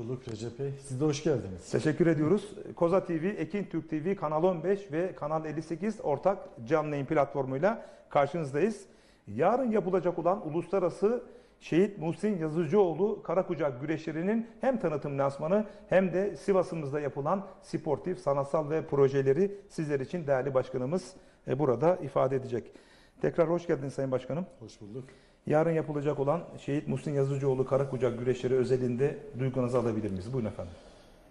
bulduk Recep Bey. Siz de hoş geldiniz. Teşekkür ediyoruz. Koza TV, Ekin Türk TV, Kanal 15 ve Kanal 58 ortak canlı yayın platformuyla karşınızdayız. Yarın yapılacak olan uluslararası Şehit Muhsin Yazıcıoğlu Karakucak güreşlerinin hem tanıtım lansmanı hem de Sivas'ımızda yapılan sportif, sanatsal ve projeleri sizler için değerli başkanımız e, burada ifade edecek. Tekrar hoş geldiniz Sayın Başkanım. Hoş bulduk. Yarın yapılacak olan Şehit Muhsin Yazıcıoğlu Karakucak güreşleri özelinde duygunuzu alabilir miyiz? Buyurun efendim.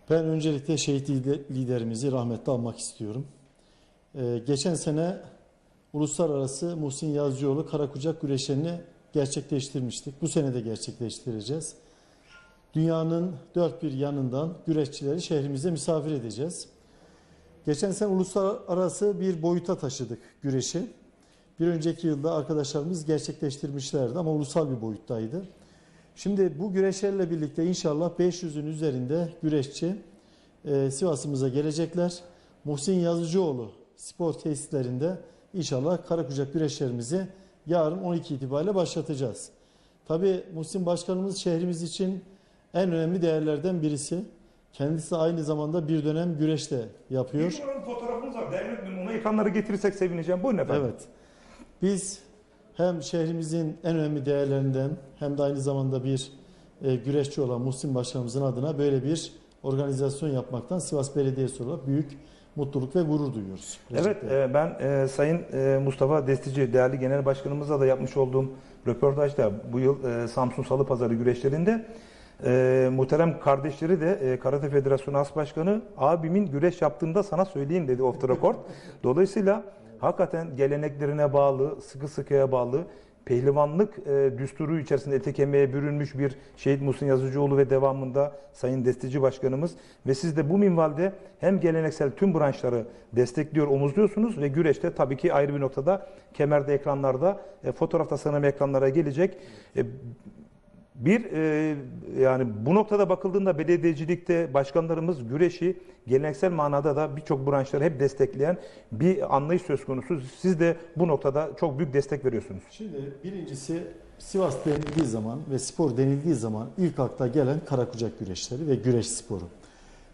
Ben öncelikle şehit lider- liderimizi rahmetle almak istiyorum. Ee, geçen sene uluslararası Muhsin Yazıcıoğlu Karakucak güreşlerini gerçekleştirmiştik. Bu sene de gerçekleştireceğiz. Dünyanın dört bir yanından güreşçileri şehrimize misafir edeceğiz. Geçen sene uluslararası bir boyuta taşıdık güreşi. Bir önceki yılda arkadaşlarımız gerçekleştirmişlerdi ama ulusal bir boyuttaydı. Şimdi bu güreşlerle birlikte inşallah 500'ün üzerinde güreşçi e, Sivas'ımıza gelecekler. Muhsin Yazıcıoğlu spor tesislerinde inşallah Karakucak güreşlerimizi yarın 12 itibariyle başlatacağız. Tabii Muhsin Başkanımız şehrimiz için en önemli değerlerden birisi. Kendisi aynı zamanda bir dönem güreş de yapıyor. Bir fotoğrafımız var. Devlet Onu ekranları getirirsek sevineceğim. Buyurun efendim. Evet. Biz hem şehrimizin en önemli değerlerinden hem de aynı zamanda bir e, güreşçi olan Muhsin Başkanımızın adına böyle bir organizasyon yapmaktan Sivas Belediyesi olarak büyük mutluluk ve gurur duyuyoruz. Recep Evet, e, ben e, Sayın e, Mustafa Destici, değerli genel başkanımızla da yapmış olduğum röportajda bu yıl e, Samsun Salı Pazarı güreşlerinde e, muhterem kardeşleri de e, Karate Federasyonu As Başkanı abimin güreş yaptığında sana söyleyeyim dedi off the record. Dolayısıyla hakikaten geleneklerine bağlı, sıkı sıkıya bağlı pehlivanlık e, düsturu içerisinde ete kemiğe bürünmüş bir Şehit Muhsin Yazıcıoğlu ve devamında Sayın Destici Başkanımız ve siz de bu minvalde hem geleneksel tüm branşları destekliyor, omuzluyorsunuz ve güreşte tabii ki ayrı bir noktada kemerde ekranlarda, e, fotoğraf tasarım ekranlara gelecek. E, bir e, yani bu noktada bakıldığında belediyecilikte başkanlarımız güreşi geleneksel manada da birçok branşları hep destekleyen bir anlayış söz konusu. Siz de bu noktada çok büyük destek veriyorsunuz. Şimdi birincisi Sivas denildiği zaman ve spor denildiği zaman ilk akla gelen karakucak güreşleri ve güreş sporu.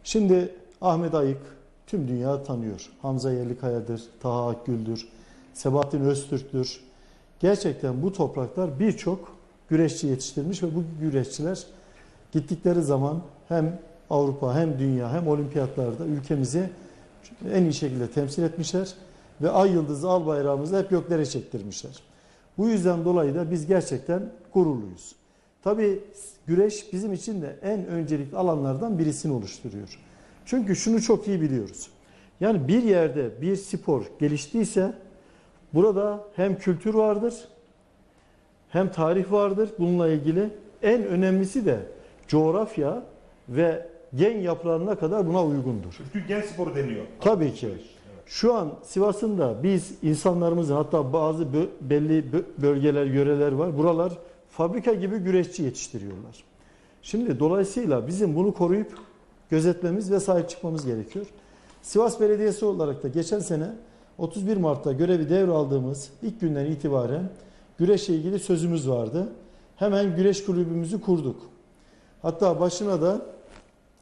Şimdi Ahmet Ayık tüm dünya tanıyor. Hamza Yerlikaya'dır, Taha Akgül'dür, Sebahattin Öztürk'tür. Gerçekten bu topraklar birçok güreşçi yetiştirmiş ve bu güreşçiler gittikleri zaman hem Avrupa hem dünya hem olimpiyatlarda ülkemizi en iyi şekilde temsil etmişler ve ay yıldızı al bayrağımızı hep göklere çektirmişler. Bu yüzden dolayı da biz gerçekten gururluyuz. Tabii güreş bizim için de en öncelikli alanlardan birisini oluşturuyor. Çünkü şunu çok iyi biliyoruz. Yani bir yerde bir spor geliştiyse burada hem kültür vardır hem tarih vardır bununla ilgili. En önemlisi de coğrafya ve gen yapılarına kadar buna uygundur. Çünkü gen sporu deniyor. Tabii ki. Şu an Sivas'ın da biz insanlarımızın hatta bazı bö- belli bö- bölgeler, yöreler var. Buralar fabrika gibi güreşçi yetiştiriyorlar. Şimdi dolayısıyla bizim bunu koruyup gözetmemiz ve sahip çıkmamız gerekiyor. Sivas Belediyesi olarak da geçen sene 31 Mart'ta görevi devraldığımız ilk günden itibaren güreşle ilgili sözümüz vardı. Hemen güreş kulübümüzü kurduk. Hatta başına da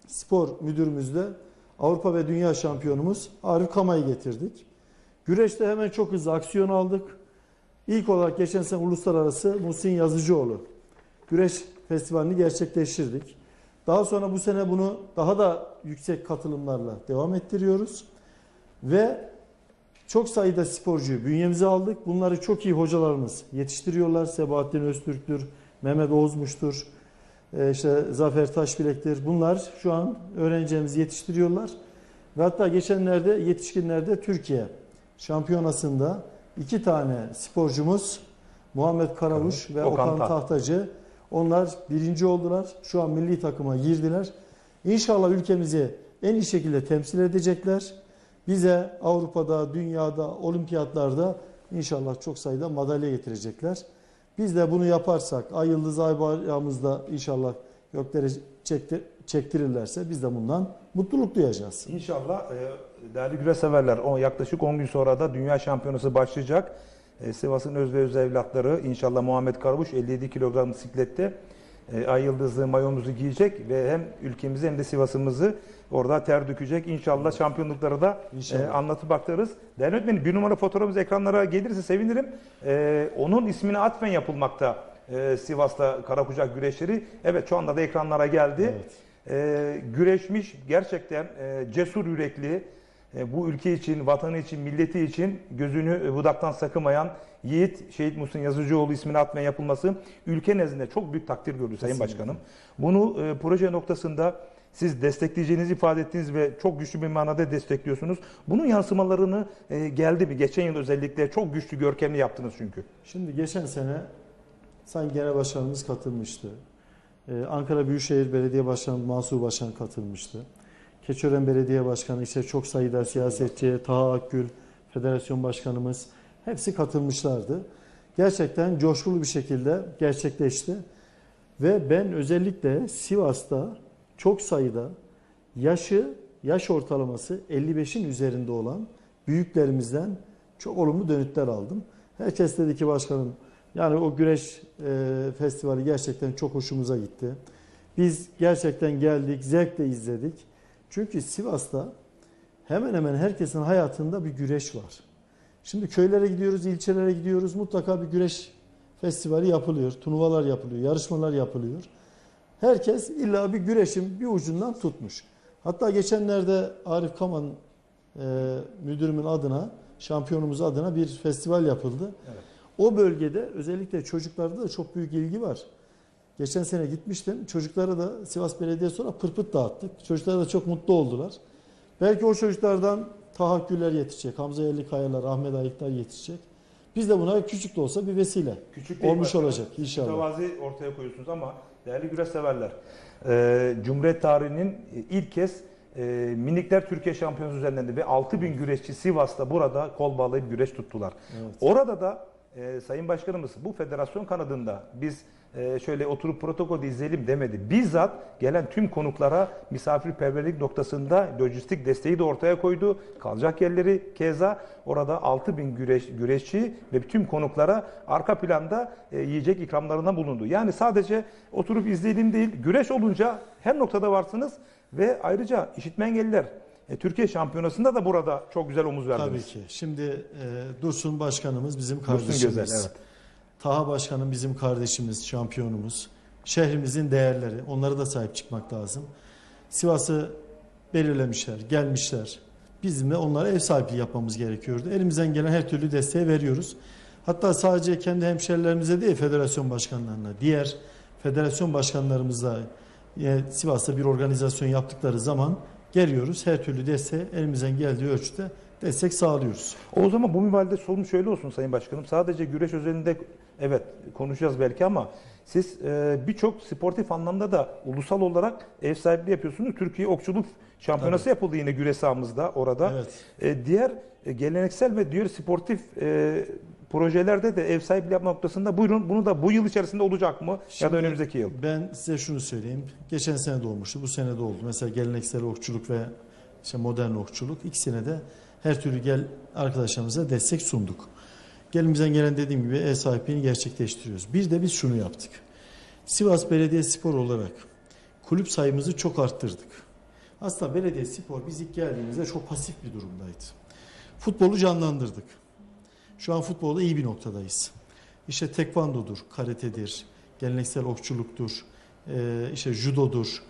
spor müdürümüzle Avrupa ve Dünya şampiyonumuz Arif Kama'yı getirdik. Güreşte hemen çok hızlı aksiyon aldık. İlk olarak geçen sene uluslararası Muhsin Yazıcıoğlu güreş festivalini gerçekleştirdik. Daha sonra bu sene bunu daha da yüksek katılımlarla devam ettiriyoruz. Ve çok sayıda sporcuyu bünyemize aldık. Bunları çok iyi hocalarımız yetiştiriyorlar. Sebahattin Öztürk'tür, Mehmet Oğuzmuş'tur, e, işte Zafer Taşbilek'tir. Bunlar şu an öğrencilerimizi yetiştiriyorlar. Ve hatta geçenlerde yetişkinlerde Türkiye şampiyonasında iki tane sporcumuz Muhammed Karavuş ve Okan Okan Taht. Tahtacı onlar birinci oldular. Şu an milli takıma girdiler. İnşallah ülkemizi en iyi şekilde temsil edecekler. Bize Avrupa'da, dünyada, olimpiyatlarda inşallah çok sayıda madalya getirecekler. Biz de bunu yaparsak, ay yıldız ay bayrağımızda inşallah göklere çekti- çektirirlerse biz de bundan mutluluk duyacağız. İnşallah e, değerli güreş severler o yaklaşık 10 gün sonra da Dünya Şampiyonası başlayacak. E, Sivas'ın öz ve öz evlatları inşallah Muhammed Karabuş 57 kilogram bisiklette ay yıldızlı mayomuzu giyecek ve hem ülkemizi hem de Sivas'ımızı orada ter dökecek. İnşallah şampiyonlukları da e, anlatıp aktarırız. Değerli öğretmenim bir numara fotoğrafımız ekranlara gelirse sevinirim. E, onun ismini atfen yapılmakta e, Sivas'ta Karakucak güreşleri. Evet şu anda da ekranlara geldi. Evet. E, güreşmiş gerçekten e, cesur yürekli e, bu ülke için, vatanı için, milleti için gözünü e, budaktan sakımayan Yiğit Şehit Muhsin Yazıcıoğlu ismini atmaya yapılması ülke nezdinde çok büyük takdir gördü Sayın Kesinlikle. Başkanım. Bunu e, proje noktasında siz destekleyeceğinizi ifade ettiniz ve çok güçlü bir manada destekliyorsunuz. Bunun yansımalarını e, geldi mi? Geçen yıl özellikle çok güçlü, görkemli yaptınız çünkü. Şimdi geçen sene Sayın Genel Başkanımız katılmıştı. Ee, Ankara Büyükşehir Belediye Başkanı Mansur Başkan katılmıştı. Keçiören Belediye Başkanı işte çok sayıda siyasetçi, Taha Akgül, Federasyon Başkanımız hepsi katılmışlardı. Gerçekten coşkulu bir şekilde gerçekleşti. Ve ben özellikle Sivas'ta çok sayıda yaşı, yaş ortalaması 55'in üzerinde olan büyüklerimizden çok olumlu dönütler aldım. Herkes dedi ki başkanım yani o güreş e, festivali gerçekten çok hoşumuza gitti. Biz gerçekten geldik, zevkle izledik. Çünkü Sivas'ta hemen hemen herkesin hayatında bir güreş var. Şimdi köylere gidiyoruz, ilçelere gidiyoruz. Mutlaka bir güreş festivali yapılıyor. Turnuvalar yapılıyor, yarışmalar yapılıyor. Herkes illa bir güreşin bir ucundan tutmuş. Hatta geçenlerde Arif Kaman e, müdürümün adına, şampiyonumuz adına bir festival yapıldı. Evet. O bölgede özellikle çocuklarda da çok büyük ilgi var. Geçen sene gitmiştim. Çocuklara da Sivas Belediyesi olarak pırpıt dağıttık. Çocuklar da çok mutlu oldular. Belki o çocuklardan tahakküller yetişecek. Hamza Yerlikayalar, Ahmet Ayıklar yetişecek. Biz de buna küçük de olsa bir vesile Küçük olmuş başkanım. olacak inşallah. Mütevazi ortaya koyuyorsunuz ama değerli güreş severler. Ee, Cumhuriyet tarihinin ilk kez e, minikler Türkiye şampiyonu düzenlendi ve 6000 güreşçi Sivas'ta burada kol bağlayıp güreş tuttular. Evet. Orada da e, Sayın Başkanımız bu federasyon kanadında biz e, şöyle oturup protokolde izleyelim demedi. Bizzat gelen tüm konuklara misafirperverlik noktasında lojistik desteği de ortaya koydu. Kalacak yerleri keza orada 6000 güreş, güreşçi ve tüm konuklara arka planda e, yiyecek ikramlarında bulundu. Yani sadece oturup izleyelim değil, güreş olunca her noktada varsınız ve ayrıca işitme engelliler e, Türkiye şampiyonasında da burada çok güzel omuz verdiniz. Tabii ki. Şimdi e, Dursun Başkanımız bizim Dursun kardeşimiz. Gözel, evet. Taha Başkanım bizim kardeşimiz, şampiyonumuz. Şehrimizin değerleri. Onlara da sahip çıkmak lazım. Sivas'ı belirlemişler, gelmişler. Bizim de onlara ev sahipliği yapmamız gerekiyordu. Elimizden gelen her türlü desteği veriyoruz. Hatta sadece kendi hemşerilerimize değil, federasyon başkanlarına, diğer federasyon başkanlarımıza e, Sivas'ta bir organizasyon yaptıkları zaman geliyoruz. Her türlü desteği elimizden geldiği ölçüde destek sağlıyoruz. O zaman bu minvalde sorun şöyle olsun Sayın Başkanım. Sadece güreş özelinde evet konuşacağız belki ama siz e, birçok sportif anlamda da ulusal olarak ev sahipliği yapıyorsunuz. Türkiye Okçuluk Şampiyonası yapıldı yine güreş sahamızda orada. Evet. E, diğer e, geleneksel ve diğer sportif e, projelerde de ev sahipliği yapma noktasında buyurun bunu da bu yıl içerisinde olacak mı ya Şimdi da önümüzdeki yıl? Ben size şunu söyleyeyim. Geçen sene de olmuştu, bu sene de oldu. Mesela geleneksel okçuluk ve işte modern okçuluk ikisine de her türlü gel arkadaşlarımıza destek sunduk. Elimizden gelen dediğim gibi ev sahipliğini gerçekleştiriyoruz. Bir de biz şunu yaptık. Sivas Belediye Spor olarak kulüp sayımızı çok arttırdık. Aslında belediye spor biz ilk geldiğimizde çok pasif bir durumdaydı. Futbolu canlandırdık. Şu an futbolda iyi bir noktadayız. İşte tekvandodur, karatedir, geleneksel okçuluktur, e, işte judodur.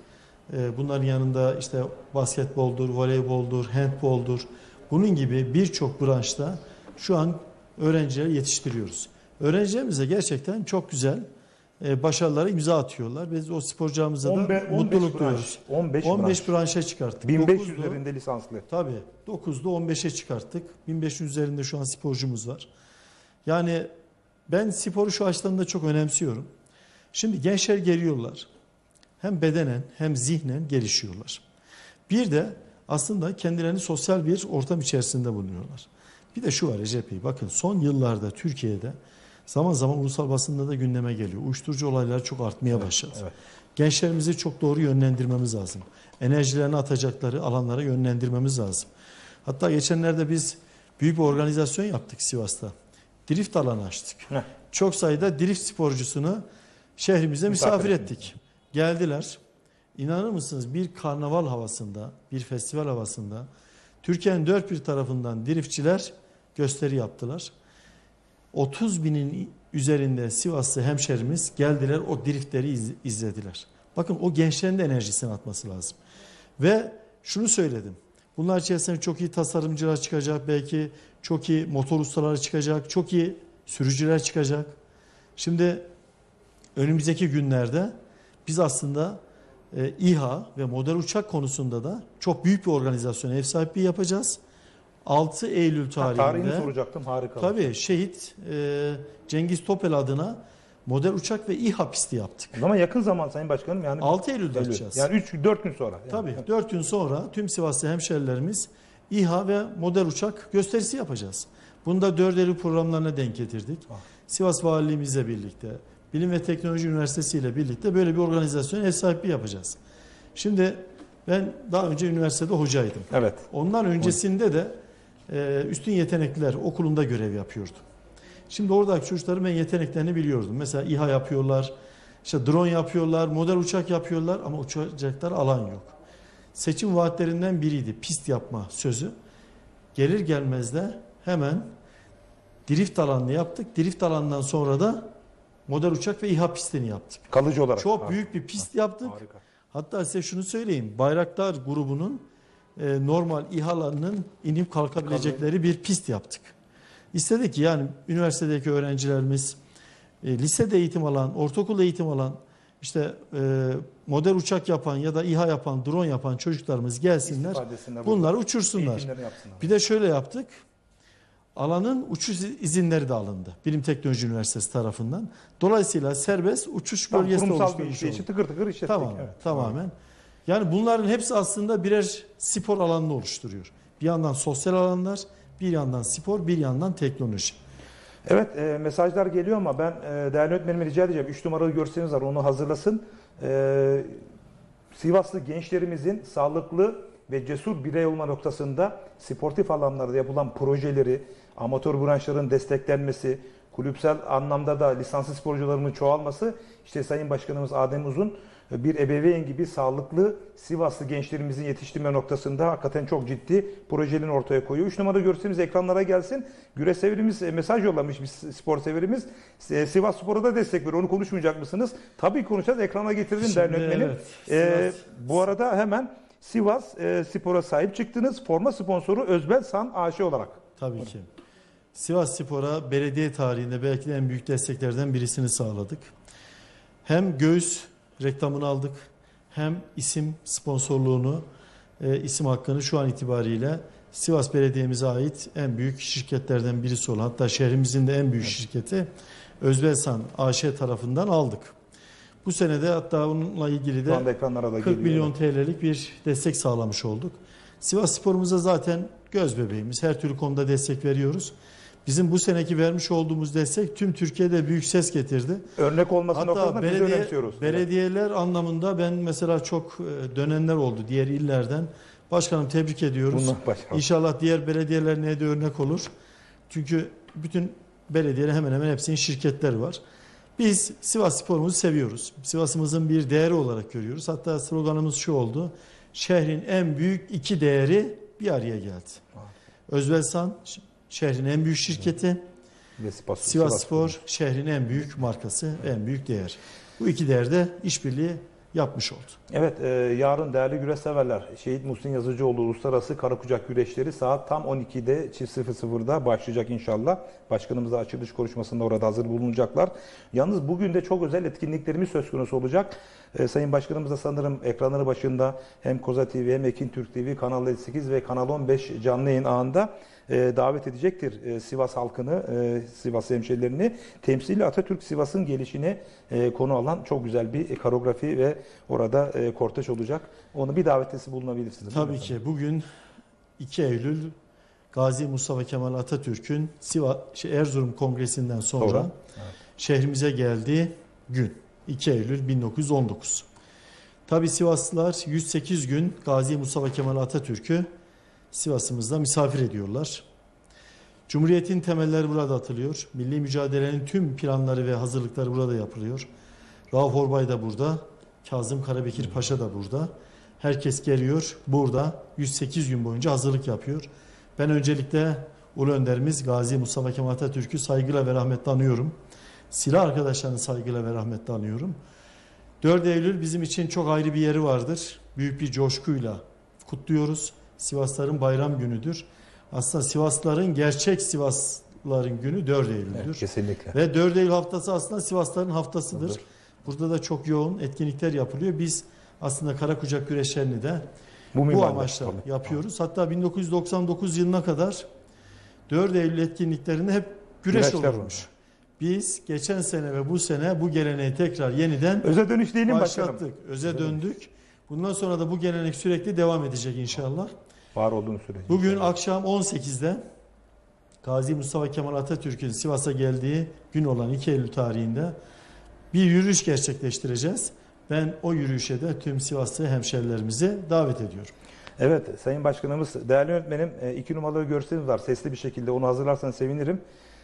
E, bunların yanında işte basketboldur, voleyboldur, handboldur. Bunun gibi birçok branşta şu an öğrenciler yetiştiriyoruz. Öğrencilerimize gerçekten çok güzel e, başarılara imza atıyorlar. Biz o sporcularımıza da 15 mutluluk branş, duyuyoruz. 15, 15 branş. branşa çıkarttık. 1500 9'du. üzerinde lisanslı. Tabii 9'da 15'e çıkarttık. 1500 üzerinde şu an sporcumuz var. Yani ben sporu şu açıdan da çok önemsiyorum. Şimdi gençler geliyorlar. Hem bedenen hem zihnen gelişiyorlar. Bir de aslında kendilerini sosyal bir ortam içerisinde bulunuyorlar. Bir de şu var Recep Bey, bakın son yıllarda Türkiye'de zaman zaman ulusal basında da gündeme geliyor. Uyuşturucu olayları çok artmaya başladı. evet. Gençlerimizi çok doğru yönlendirmemiz lazım. Enerjilerini atacakları alanlara yönlendirmemiz lazım. Hatta geçenlerde biz büyük bir organizasyon yaptık Sivas'ta. Drift alanı açtık. Heh. Çok sayıda drift sporcusunu şehrimize misafir, Misafir ettik. Geldiler. İnanır mısınız bir karnaval havasında, bir festival havasında Türkiye'nin dört bir tarafından driftçiler gösteri yaptılar. 30 binin üzerinde Sivaslı hemşerimiz geldiler o driftleri iz- izlediler. Bakın o gençlerin de enerjisini atması lazım. Ve şunu söyledim. Bunlar içerisinde çok iyi tasarımcılar çıkacak, belki çok iyi motor ustaları çıkacak, çok iyi sürücüler çıkacak. Şimdi önümüzdeki günlerde biz aslında e, İHA ve model uçak konusunda da çok büyük bir organizasyona ev sahipliği yapacağız. 6 Eylül Tarihini tarihinde soracaktım harika. tabii şehit e, Cengiz Topel adına model uçak ve İHA pisti yaptık. O zaman yakın zaman Sayın Başkanım yani 6 Eylül'de Eylül. yapacağız. Yani 3 4 gün sonra. Yani. Tabii 4 gün sonra tüm Sivaslı hemşerilerimiz İHA ve model uçak gösterisi yapacağız. Bunu da 4 Eylül programlarına denk getirdik. Ah. Sivas Valiliğimizle birlikte, Bilim ve Teknoloji Üniversitesi ile birlikte böyle bir organizasyon ev sahipliği yapacağız. Şimdi ben daha önce üniversitede hocaydım. Evet. Ondan öncesinde de e, üstün yetenekliler okulunda görev yapıyordum. Şimdi oradaki çocukların ben yeteneklerini biliyordum. Mesela İHA yapıyorlar, işte drone yapıyorlar, model uçak yapıyorlar ama uçacaklar alan yok. Seçim vaatlerinden biriydi pist yapma sözü. Gelir gelmez de hemen drift alanını yaptık. Drift alanından sonra da model uçak ve İHA pistini yaptık. Kalıcı olarak. Çok büyük bir pist yaptık. Harika. Hatta size şunu söyleyeyim. Bayraktar grubunun e, normal İHA'larının inip kalkabilecekleri bir pist yaptık. İstedik ki yani üniversitedeki öğrencilerimiz, e, lisede eğitim alan, ortaokul eğitim alan, işte e, model uçak yapan ya da İHA yapan, drone yapan çocuklarımız gelsinler. Bunları uçursunlar. Bir de şöyle yaptık. Alanın uçuş izinleri de alındı. Bilim Teknoloji Üniversitesi tarafından. Dolayısıyla serbest uçuş Tam bölgesi kurumsal bir oluşturmuş işi olduk. işi tıkır tıkır işlettik. Tamamen, Evet. tamamen. Yani bunların hepsi aslında birer spor alanını oluşturuyor. Bir yandan sosyal alanlar, bir yandan spor, bir yandan teknoloji. Evet e, mesajlar geliyor ama ben e, değerli öğretmenime rica edeceğim. 3 numaralı görseliniz var onu hazırlasın. E, Sivaslı gençlerimizin sağlıklı ve cesur birey olma noktasında sportif alanlarda yapılan projeleri, amatör branşların desteklenmesi, kulüpsel anlamda da lisanslı sporcularımın çoğalması, işte Sayın Başkanımız Adem Uzun bir ebeveyn gibi sağlıklı Sivaslı gençlerimizin yetiştirme noktasında hakikaten çok ciddi projelerini ortaya koyuyor. 3 numara görselimiz ekranlara gelsin. Güreş severimiz e, mesaj yollamış bir spor severimiz. E, Sivas Spor'a da destek veriyor. Onu konuşmayacak mısınız? Tabii konuşacağız. Ekrana getirelim Şimdi değerli öğretmenim. evet, E, Sivas- bu arada hemen Sivas e, Spor'a sahip çıktınız. Forma sponsoru Özbel San AŞ olarak. Tabii ki. Sivas Spor'a belediye tarihinde belki de en büyük desteklerden birisini sağladık. Hem göğüs reklamını aldık, hem isim sponsorluğunu, e, isim hakkını şu an itibariyle Sivas Belediye'mize ait en büyük şirketlerden birisi olan, hatta şehrimizin de en büyük şirketi Özbelsan AŞ tarafından aldık. Bu senede hatta onunla ilgili de anda ekranlara da 40 geliyor. milyon TL'lik bir destek sağlamış olduk. Sivas Spor'umuza zaten göz bebeğimiz. Her türlü konuda destek veriyoruz. Bizim bu seneki vermiş olduğumuz destek tüm Türkiye'de büyük ses getirdi. Örnek olması Hatta noktasında biz belediye, önemsiyoruz. belediyeler anlamında ben mesela çok e, dönenler oldu diğer illerden. Başkanım tebrik ediyoruz. Bunlar başka. İnşallah diğer belediyelerine de örnek olur. Çünkü bütün belediyeler hemen hemen hepsinin şirketleri var. Biz Sivas sporumuzu seviyoruz. Sivas'ımızın bir değeri olarak görüyoruz. Hatta sloganımız şu oldu. Şehrin en büyük iki değeri bir araya geldi. Özbelsan ş- şehrin en büyük şirketi, Ve Sivas, Sivas Spor şehrin en büyük markası, en büyük değer. Bu iki değerde işbirliği yapmış oldu. Evet, e, yarın değerli güreş severler. Şehit Muhsin Yazıcıoğlu Uluslararası Karakucak Güreşleri saat tam 12'de çift 00'da başlayacak inşallah. Başkanımız da açılış konuşmasında orada hazır bulunacaklar. Yalnız bugün de çok özel etkinliklerimiz söz konusu olacak. E, Sayın Başkanımız da sanırım ekranları başında hem Koza TV hem Ekin Türk TV, Kanal 58 ve Kanal 15 canlı yayın ağında e, davet edecektir e, Sivas halkını, e, Sivas hemşerilerini. Temsili Atatürk Sivas'ın gelişine e, konu alan çok güzel bir koreografi ve orada e, kortej olacak. Onu bir davetesi bulunabilirsiniz. Tabii ki bugün 2 Eylül Gazi Mustafa Kemal Atatürk'ün Sivas şey, Erzurum Kongresi'nden sonra, Sonra, şehrimize geldiği gün 2 Eylül 1919. Tabii Sivaslılar 108 gün Gazi Mustafa Kemal Atatürk'ü Sivas'ımızda misafir ediyorlar. Cumhuriyetin temelleri burada atılıyor. Milli mücadelenin tüm planları ve hazırlıkları burada yapılıyor. Rauf Orbay da burada. Kazım Karabekir Paşa da burada. Herkes geliyor burada 108 gün boyunca hazırlık yapıyor. Ben öncelikle Ulu Önderimiz Gazi Mustafa Kemal Atatürk'ü saygıyla ve rahmetle anıyorum. Silah arkadaşlarını saygıyla ve rahmetle anıyorum. 4 Eylül bizim için çok ayrı bir yeri vardır. Büyük bir coşkuyla kutluyoruz. Sivasların bayram günüdür. Aslında Sivasların gerçek Sivasların günü 4 Eylül'dür. Evet, kesinlikle. Ve 4 Eylül haftası aslında Sivasların haftasıdır. Doğrudur. Burada da çok yoğun etkinlikler yapılıyor. Biz aslında kara kucak güreşlerini de Bu, bu amaçla Tabii. yapıyoruz. Hatta 1999 yılına kadar 4 Eylül etkinliklerinde hep güreş Güreşler olurmuş. var. Biz geçen sene ve bu sene bu geleneği tekrar yeniden Öze dönüş başkanım. başlattık. Öze döndük. Bundan sonra da bu gelenek sürekli devam edecek inşallah. Var olduğunu sürece. Bugün akşam 18'de Gazi Mustafa Kemal Atatürk'ün Sivas'a geldiği gün olan 2 Eylül tarihinde bir yürüyüş gerçekleştireceğiz. Ben o yürüyüşe de tüm Sivaslı hemşerilerimizi davet ediyorum. Evet Sayın Başkanımız, değerli yönetmenim e, iki numaralı görselimiz var. Sesli bir şekilde onu hazırlarsanız sevinirim.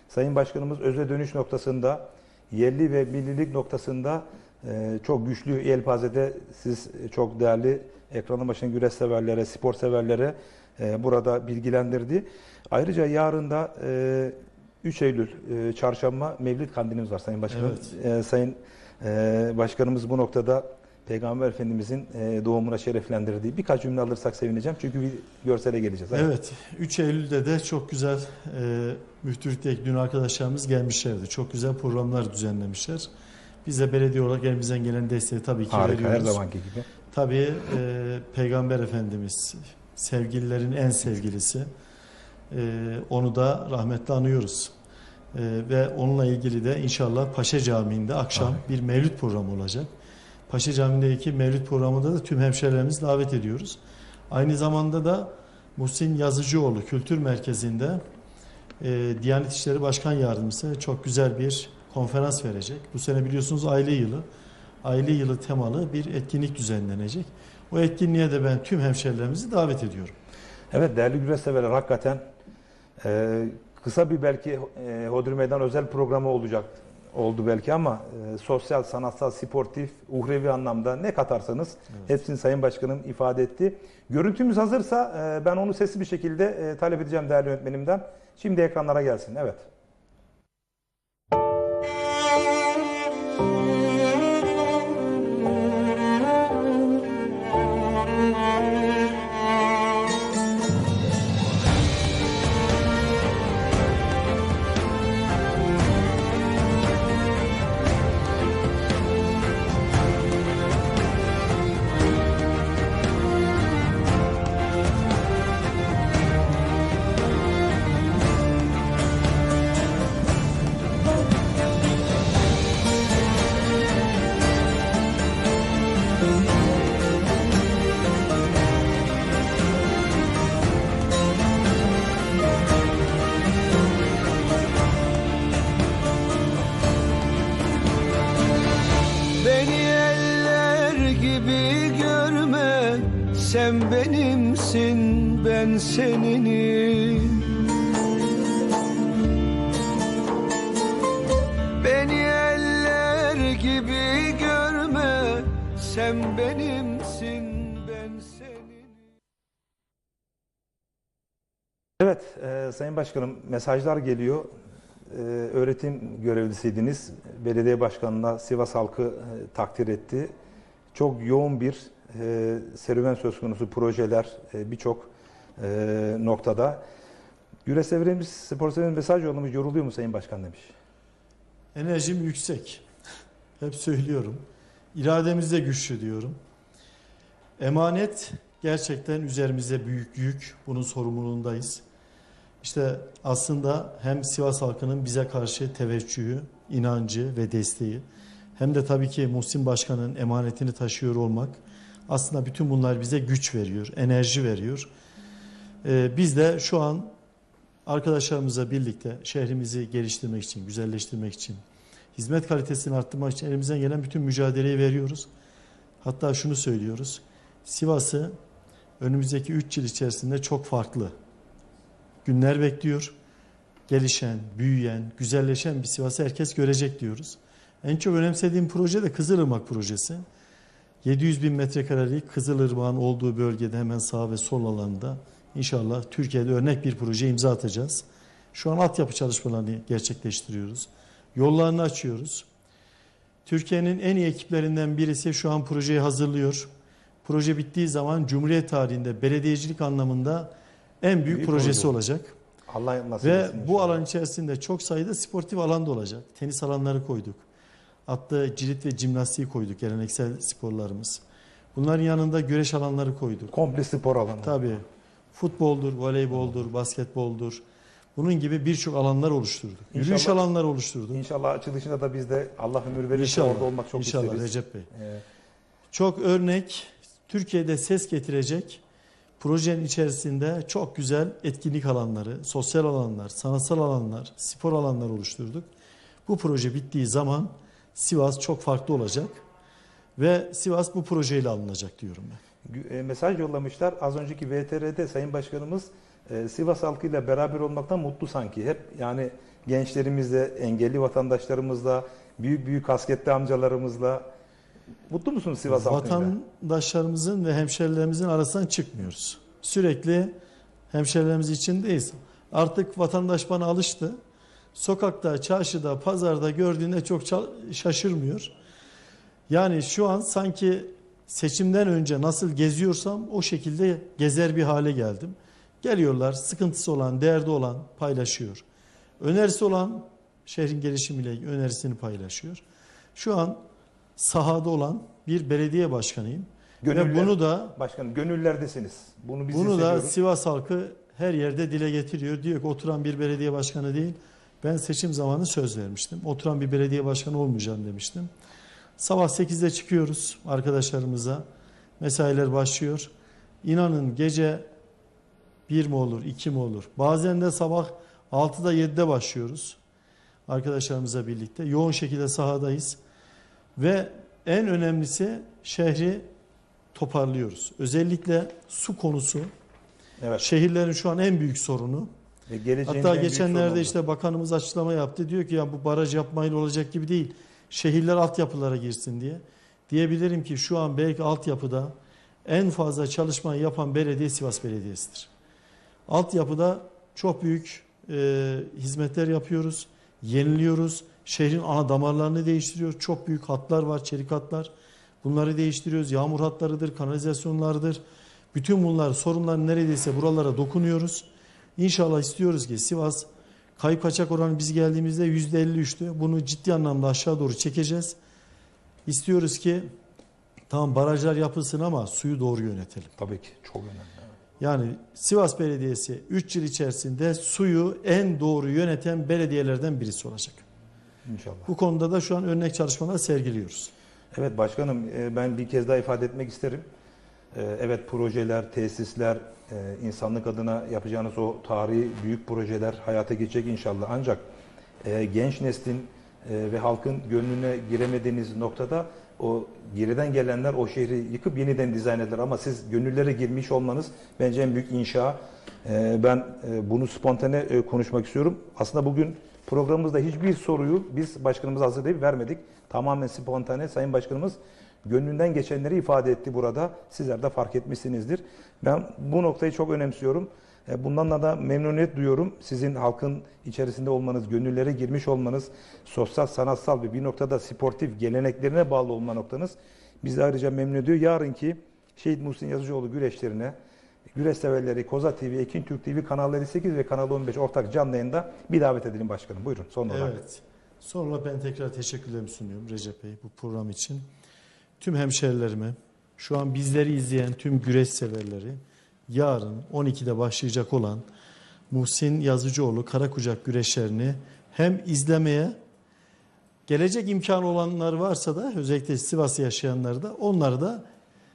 Sayın Başkanımız öze dönüş noktasında, yerli ve millilik noktasında e, çok güçlü yelpazede siz çok değerli ekranın başında güreş severlere, spor severlere e, burada bilgilendirdi. Ayrıca yarın da e, 3 Eylül e, çarşamba Mevlid kandilimiz var Sayın Başkanım. E, Sayın e, Başkanımız bu noktada Peygamber Efendimizin e, doğumuna şereflendirdiği birkaç cümle alırsak sevineceğim. Çünkü bir görsele geleceğiz. Evet, 3 Eylül'de de çok güzel e, Müftülük'teki dün arkadaşlarımız gelmişlerdi. Çok güzel programlar düzenlemişler. Biz de belediye olarak elimizden gelen desteği tabii ki Harika her veriyoruz. zamanki gibi. Tabii e, Peygamber Efendimiz sevgililerin en sevgilisi. E, onu da rahmetle anıyoruz. E, ve onunla ilgili de inşallah Paşa Camii'nde akşam bir mevlüt programı olacak. Paşa Camii'ndeki mevlüt programında da tüm hemşehrilerimizi davet ediyoruz. Aynı zamanda da Muhsin Yazıcıoğlu Kültür Merkezi'nde e, Diyanet İşleri Başkan Yardımcısı çok güzel bir konferans verecek. Bu sene biliyorsunuz aile yılı. Aile yılı temalı bir etkinlik düzenlenecek. O etkinliğe de ben tüm hemşerilerimizi davet ediyorum. Evet değerli güreş severler hakikaten e, kısa bir belki e, Hodri Meydan özel programı olacak oldu belki ama e, sosyal, sanatsal, sportif, uhrevi anlamda ne katarsanız hepsini Sayın Başkanım ifade etti. Görüntümüz hazırsa e, ben onu sesli bir şekilde e, talep edeceğim değerli yönetmenimden. Şimdi ekranlara gelsin. Evet. Sen benimsin ben seninim Beni eller gibi görme Sen benimsin Evet, e, Sayın Başkanım mesajlar geliyor. E, öğretim görevlisiydiniz. Belediye başkanına Sivas halkı e, takdir etti. Çok yoğun bir e, serüven söz konusu projeler e, birçok e, noktada. Güreş severimiz, spor severimiz mesaj yollamış. Yoruluyor mu Sayın Başkan demiş. Enerjim yüksek. Hep söylüyorum. İrademiz de güçlü diyorum. Emanet gerçekten üzerimize büyük yük. Bunun sorumluluğundayız. İşte aslında hem Sivas halkının bize karşı teveccühü, inancı ve desteği hem de tabii ki Muhsin Başkan'ın emanetini taşıyor olmak aslında bütün bunlar bize güç veriyor, enerji veriyor. Ee, biz de şu an arkadaşlarımızla birlikte şehrimizi geliştirmek için, güzelleştirmek için, hizmet kalitesini arttırmak için elimizden gelen bütün mücadeleyi veriyoruz. Hatta şunu söylüyoruz. Sivas'ı önümüzdeki 3 yıl içerisinde çok farklı günler bekliyor. Gelişen, büyüyen, güzelleşen bir Sivas'ı herkes görecek diyoruz. En çok önemsediğim proje de Kızılırmak projesi. 700 bin metrekarelik Kızılırmak'ın olduğu bölgede hemen sağ ve sol alanda inşallah Türkiye'de örnek bir proje imza atacağız. Şu an altyapı çalışmalarını gerçekleştiriyoruz. Yollarını açıyoruz. Türkiye'nin en iyi ekiplerinden birisi şu an projeyi hazırlıyor. Proje bittiği zaman Cumhuriyet tarihinde belediyecilik anlamında en büyük, Büyük projesi proje. olacak. Allah nasip Ve bu inşallah. alan içerisinde çok sayıda sportif alan da olacak. Tenis alanları koyduk. Atlı cirit ve jimnastiği koyduk. Geleneksel sporlarımız. Bunların yanında güreş alanları koyduk. komple spor alanı. Tabii futboldur, voleyboldur, basketboldur. Bunun gibi birçok alanlar oluşturduk. Yürüyüş İnşallah- alanları oluşturduk. İnşallah açılışında da biz de Allah ömür verirse İnşallah. orada olmak çok İnşallah isteriz. Recep Bey. Ee, Çok örnek, Türkiye'de ses getirecek projenin içerisinde çok güzel etkinlik alanları, sosyal alanlar, sanatsal alanlar, spor alanları oluşturduk. Bu proje bittiği zaman Sivas çok farklı olacak ve Sivas bu projeyle alınacak diyorum ben. e, mesaj yollamışlar. Az önceki VTR'de Sayın Başkanımız e, Sivas halkıyla beraber olmaktan mutlu sanki. Hep yani gençlerimizle, engelli vatandaşlarımızla, büyük büyük kasketli amcalarımızla. Mutlu musunuz Sivas halkıyla? Vatandaşlarımızın ve hemşerilerimizin arasından çıkmıyoruz. Sürekli hemşerilerimiz içindeyiz. Artık vatandaş bana alıştı. Sokakta, çarşıda, pazarda gördüğünde çok şaşırmıyor. Yani şu an sanki seçimden önce nasıl geziyorsam o şekilde gezer bir hale geldim. Geliyorlar, sıkıntısı olan, derdi olan paylaşıyor. Önerisi olan şehrin gelişimiyle önerisini paylaşıyor. Şu an sahada olan bir belediye başkanıyım. Ve Gönüller- bunu da Başkanım gönüllerdesiniz. Bunu biz bunu da. Sivas halkı her yerde dile getiriyor. Diyor ki oturan bir belediye başkanı değil. Ben seçim zamanı söz vermiştim. Oturan bir belediye başkanı olmayacağım demiştim. Sabah 8'de çıkıyoruz arkadaşlarımıza. Mesailer başlıyor. İnanın gece 1 mi olur, 2 mi olur? Bazen de sabah 6'da 7'de başlıyoruz. Arkadaşlarımızla birlikte. Yoğun şekilde sahadayız. Ve en önemlisi şehri toparlıyoruz. Özellikle su konusu Evet. şehirlerin şu an en büyük sorunu. Ve geleceğin Hatta geçenlerde işte bakanımız açıklama yaptı. Diyor ki ya bu baraj yapmayla olacak gibi değil. Şehirler altyapılara girsin diye. Diyebilirim ki şu an belki altyapıda en fazla çalışmayı yapan belediye Sivas Belediyesi'dir. Altyapıda çok büyük e, hizmetler yapıyoruz. Yeniliyoruz. Şehrin ana damarlarını değiştiriyor. Çok büyük hatlar var, çelik hatlar. Bunları değiştiriyoruz. Yağmur hatlarıdır, kanalizasyonlardır. Bütün bunlar sorunlar neredeyse buralara dokunuyoruz. İnşallah istiyoruz ki Sivas kayıp kaçak oranı biz geldiğimizde %53'tü. Bunu ciddi anlamda aşağı doğru çekeceğiz. İstiyoruz ki tamam barajlar yapılsın ama suyu doğru yönetelim. Tabii ki çok önemli. Yani Sivas Belediyesi 3 yıl içerisinde suyu en doğru yöneten belediyelerden birisi olacak. İnşallah. Bu konuda da şu an örnek çalışmalar sergiliyoruz. Evet başkanım e, ben bir kez daha ifade etmek isterim. E, Evet projeler, tesisler, e, insanlık adına yapacağınız o tarihi büyük projeler hayata geçecek inşallah. Ancak e, genç neslin e, ve halkın gönlüne giremediğiniz noktada o geriden gelenler o şehri yıkıp yeniden dizayn eder. Ama siz gönüllere girmiş olmanız bence en büyük inşa. Ben bunu spontane konuşmak istiyorum. Aslında bugün programımızda hiçbir soruyu biz başkanımıza hazırlayıp vermedik. Tamamen spontane. Sayın Başkanımız gönlünden geçenleri ifade etti burada. Sizler de fark etmişsinizdir. Ben bu noktayı çok önemsiyorum. E, Bundan da memnuniyet duyuyorum. Sizin halkın içerisinde olmanız, gönüllere girmiş olmanız, sosyal, sanatsal ve bir noktada sportif geleneklerine bağlı olma noktanız bizi ayrıca memnun ediyor. Yarınki Şehit Muhsin Yazıcıoğlu güreşlerine, güreş severleri Koza TV, Ekin Türk TV, Kanal 58 ve Kanal 15 ortak canlı yayında bir davet edelim başkanım. Buyurun son olarak. Evet. Sonra ben tekrar teşekkürlerimi sunuyorum Recep Bey bu program için. Tüm hemşerilerime, şu an bizleri izleyen tüm güreş severleri, yarın 12'de başlayacak olan Muhsin Yazıcıoğlu Karakucak güreşlerini hem izlemeye, gelecek imkanı olanlar varsa da özellikle Sivas'ı yaşayanlar da onları da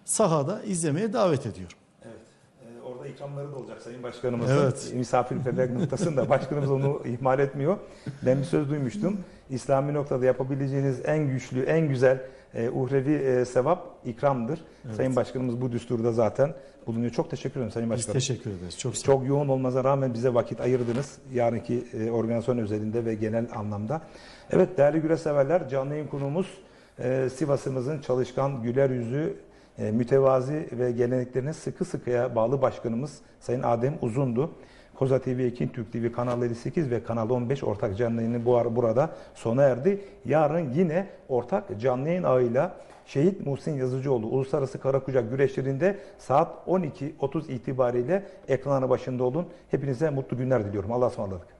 sahada izlemeye davet ediyorum. Evet. Ee, orada ikramları da olacak Sayın Başkanımızın. Evet. Misafirperverlik noktasında başkanımız onu ihmal etmiyor. Ben bir söz duymuştum. İslami noktada yapabileceğiniz en güçlü, en güzel e, uhrevi e, sevap ikramdır. Sayın Başkanımız bu düsturda zaten bulunuyor. Çok teşekkür ederim Sayın Biz Başkanım. teşekkür ederiz. Çok sağ. Çok yoğun olmaza rağmen bize vakit ayırdınız. Yarınki e, organizasyon özelinde ve genel anlamda. Evet değerli güreş severler canlı yayın konuğumuz e, Sivas'ımızın çalışkan, güler yüzü, e, mütevazi ve geleneklerine sıkı sıkıya bağlı başkanımız Sayın Adem Uzundu. Koza TV, Ekin Türk TV, Kanal 58 ve Kanal 15 ortak canlı yayını bu ara burada sona erdi. Yarın yine ortak canlı yayın ağıyla Şehit Muhsin Yazıcıoğlu Uluslararası Karakucak güreşlerinde saat 12.30 itibariyle ekranı başında olun. Hepinize mutlu günler diliyorum. Allah'a ısmarladık.